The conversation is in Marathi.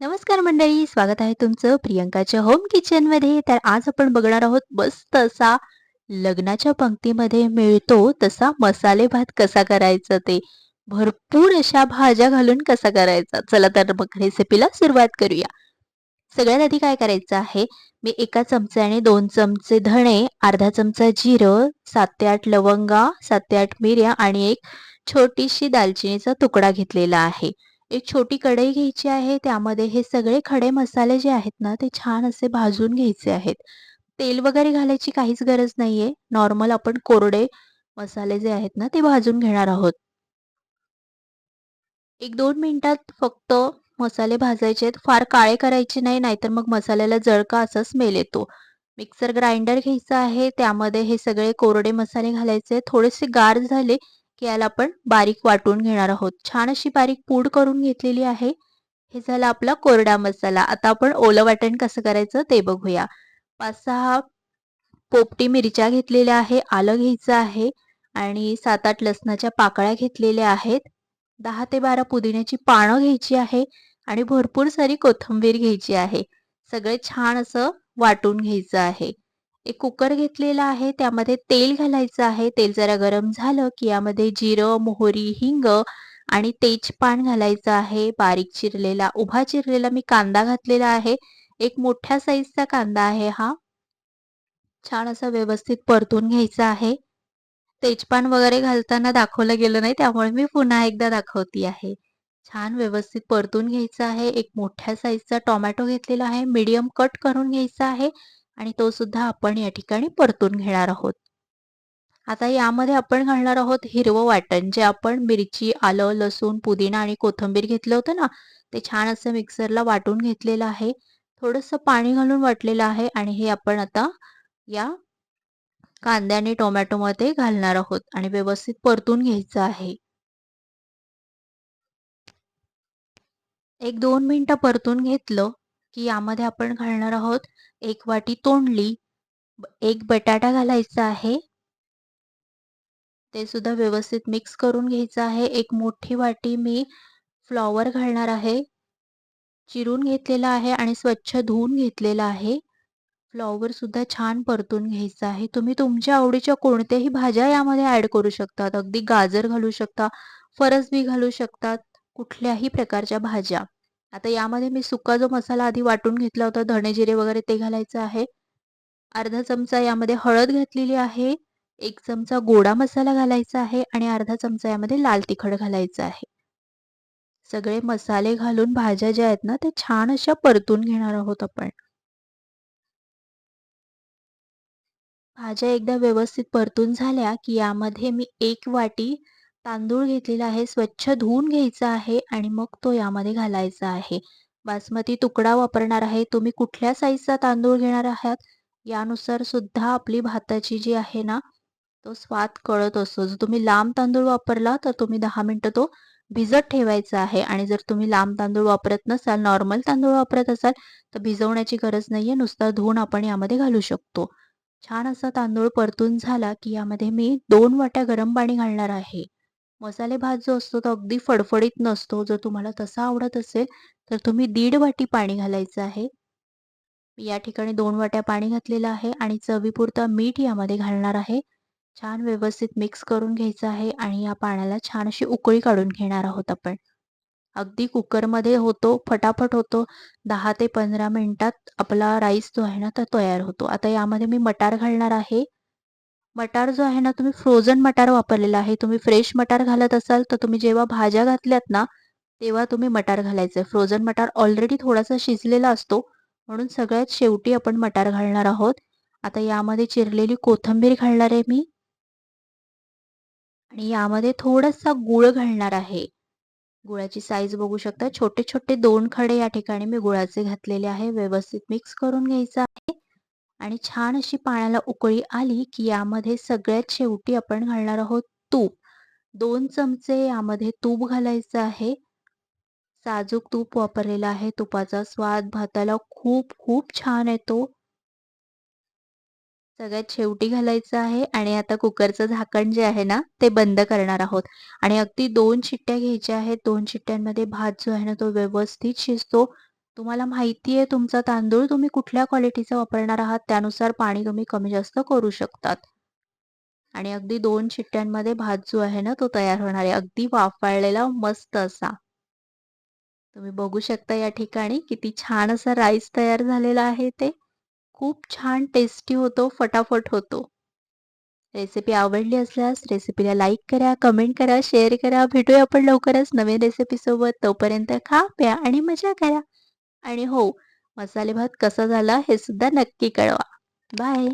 नमस्कार मंडळी स्वागत आहे तुमचं प्रियंकाच्या होम किचनमध्ये. तर आज आपण बघणार आहोत मस्त असा लग्नाच्या पंक्तीमध्ये मिळतो तसा मसाले भात कसा करायचा ते. भरपूर अशा भाज्या घालून कसा करायचा. चला तर मग रेसिपीला सुरुवात करूया. सगळ्यात आधी काय करायचं आहे मी एका चमच्याने दोन चमचे धणे अर्धा चमचा जिरं सात ते आठ लवंगा सात ते आठ मिऱ्या आणि एक छोटीशी दालचिनीचा तुकडा घेतलेला आहे. एक छोटी कढई घ्यायची आहे त्यामध्ये हे सगळे खडे मसाले जे आहेत ना ते छान असे भाजून घ्यायचे आहेत. तेल वगैरे घालायची काहीच गरज नाहीये. नॉर्मल आपण कोरडे मसाले जे आहेत ना ते भाजून घेणार आहोत. एक दोन मिनिटात फक्त मसाले भाजायचे आहेत. फार काळे करायचे नाही नाहीतर मग मसाल्याला जळका असा स्मेल येतो. मिक्सर ग्राइंडर घ्यायचा आहे. त्यामध्ये हे सगळे कोरडे मसाले घालायचे थोडेसे गार झाले की याला आपण बारीक वाटून घेणार आहोत. छान अशी बारीक पूड करून घेतलेली आहे. हे झालं आपला कोरडा मसाला. आता आपण ओलं वाटण कसं करायचं ते बघूया. पाच सहा पोपटी मिरच्या घेतलेल्या आहे आलं घ्यायचं आहे आणि सात आठ लसणाच्या पाकळ्या घेतलेल्या आहेत. दहा ते बारा पुदिन्याची पानं घ्यायची आहे आणि भरपूर सारी कोथिंबीर घ्यायची आहे. सगळे छान असं वाटून घ्यायचं आहे. एक कुकर घेतलेला आहे त्यामध्ये तेल घालायचं आहे. तेल जरा गरम झालं की यामध्ये जिरं मोहरी हिंग आणि तेजपान घालायचं आहे. बारीक चिरलेला उभा चिरलेला मी कांदा घातलेला आहे. एक मोठ्या साईजचा कांदा आहे हा. छान असा व्यवस्थित परतून घ्यायचा आहे. तेजपान वगैरे घालताना दाखवलं गेलं नाही त्यामुळे मी पुन्हा एकदा दाखवती आहे. छान व्यवस्थित परतून घ्यायचं आहे. एक मोठ्या साईजचा टोमॅटो घेतलेला आहे. मीडियम कट करून घ्यायचा आहे. आणि तो सुद्धा आपण या ठिकाणी परतून घेणार आहोत. आता यामध्ये आपण घालणार आहोत हिरवं वाटण जे आपण मिरची आलं लसूण पुदिना आणि कोथिंबीर घेतलं होतं ना ते छान असं मिक्सरला वाटून घेतलेलं आहे. थोडंसं पाणी घालून वाटलेलं आहे आणि हे आपण आता या कांद्या आणि टोमॅटोमध्ये घालणार आहोत आणि व्यवस्थित परतून घ्यायचं आहे. एक दोन मिनिटं परतून घेतलं की यामध्ये आपण घालणार आहोत एक वाटी तोंडली एक बटाटा घालायचा आहे. ते सुद्धा व्यवस्थित मिक्स करून घ्यायचं आहे. एक मोठी वाटी मी फ्लॉवर घालणार आहे. चिरून घेतलेला आहे आणि स्वच्छ धुवून घेतलेला आहे. फ्लॉवर सुद्धा छान परतून घ्यायचा आहे. तुम्ही तुमच्या आवडीच्या कोणत्याही भाज्या यामध्ये ऍड करू शकतात. अगदी गाजर घालू शकता फरसबी घालू शकतात कुठल्याही प्रकारच्या भाज्या. आता यामध्ये मी सुका जो मसाला आधी वाटून घेतला होता धणे जिरे वगैरे ते घालायचं आहे. अर्धा चमचा यामध्ये हळद घातलेली आहे. एक चमचा गोडा मसाला घालायचा आहे आणि अर्धा चमचा यामध्ये लाल तिखट घालायचं आहे. सगळे मसाले घालून भाज्या ज्या आहेत ना त्या छान अशा परतून घेणार आहोत आपण. भाज्या एकदा व्यवस्थित परतून झाल्या की यामध्ये मी एक वाटी तांदूळ घेतलेला आहे स्वच्छ धुवून घ्यायचा आहे आणि मग तो यामध्ये घालायचा आहे. बासमती तुकडा वापरणार आहे. तुम्ही कुठल्या साईजचा तांदूळ घेणार आहात? यानुसार सुद्धा आपली भाताची जी आहे ना तो स्वाद कळत असतो. जर तुम्ही लांब तांदूळ वापरला तर तुम्ही दहा मिनटं तो भिजत ठेवायचा आहे. आणि जर तुम्ही लांब तांदूळ वापरत नसाल नॉर्मल तांदूळ वापरत असाल तर भिजवण्याची गरज नाहीये. नुसता धुवून आपण यामध्ये घालू शकतो. छान असा तांदूळ परतून झाला की यामध्ये मी दोन वाट्या गरम पाणी घालणार आहे. मसाले भात जो असतो तो अगदी फडफडीत नसतो. जर तुम्हाला तसा आवडत असेल तर तुम्ही दीड वाटी पाणी घालायचं आहे. या ठिकाणी दोन वाट्या पाणी घातलेलं आहे आणि चवीपुरता मीठ यामध्ये घालणार आहे. छान व्यवस्थित मिक्स करून घ्यायचं आहे आणि या पाण्याला छान अशी उकळी काढून घेणार आहोत आपण. अगदी कुकरमध्ये होतो फटाफट होतो. दहा ते पंधरा मिनिटात आपला राईस जो आहे ना तो तयार होतो. आता यामध्ये मी मटार घालणार आहे. मटार जो आहे ना तुम्ही फ्रोझन मटार वापरलेला आहे. तुम्ही फ्रेश मटार घालत असाल तर तुम्ही जेव्हा भाज्या घातल्यात ना तेव्हा तुम्ही मटार घालायचं फ्रोझन मटार ऑलरेडी थोडासा शिजलेला असतो म्हणून सगळ्यात शेवटी आपण मटार घालणार आहोत. आता यामध्ये चिरलेली कोथंबीर घालणार आहे मी. आणि यामध्ये थोडासा गुळ घालणार आहे. गुळाची साईज बघू शकता. छोटे छोटे दोन खडे या ठिकाणी मी गुळाचे घातलेले आहे. व्यवस्थित मिक्स करून घ्यायचं आहे. आणि छान अशी पाण्याला उकळी आली की यामध्ये सगळ्यात शेवटी आपण घालणार आहोत तूप. दोन चमचे यामध्ये तूप घालायचं आहे. साजूक तूप वापरलेला आहे. तुपाचा स्वाद भाताला खूप खूप छान येतो. सगळ्यात शेवटी घालायचं आहे आणि आता कुकरचं झाकण जे आहे ना ते बंद करणार आहोत. आणि अगदी दोन शिट्ट्या घ्यायच्या आहेत. दोन शिट्ट्यांमध्ये भात जो आहे ना तो व्यवस्थित शिजतो. तुम्हाला माहिती आहे तुमचा तांदूळ तुम्ही कुठल्या क्वालिटीचा वापरणार आहात? त्यानुसार पाणी तुम्ही कमी जास्त करू शकतात. आणि अगदी दोन शिट्ट्यांमध्ये भात जो आहे ना तो तयार होणार आहे. अगदी वाफाळलेला मस्त असा. तुम्ही बघू शकता या ठिकाणी किती छान असा राईस तयार झालेला आहे ते. खूप छान टेस्टी होतो फटाफट होतो. रेसिपी आवडली असल्यास रेसिपीला लाईक करा कमेंट करा शेअर करा. भेटूया आपण लवकरच नवीन रेसिपीसोबत तोपर्यंत खा प्या आणि मजा करा. आणि हो मसाले भात कसा झाला हे सुद्धा नक्की कळवा. बाय.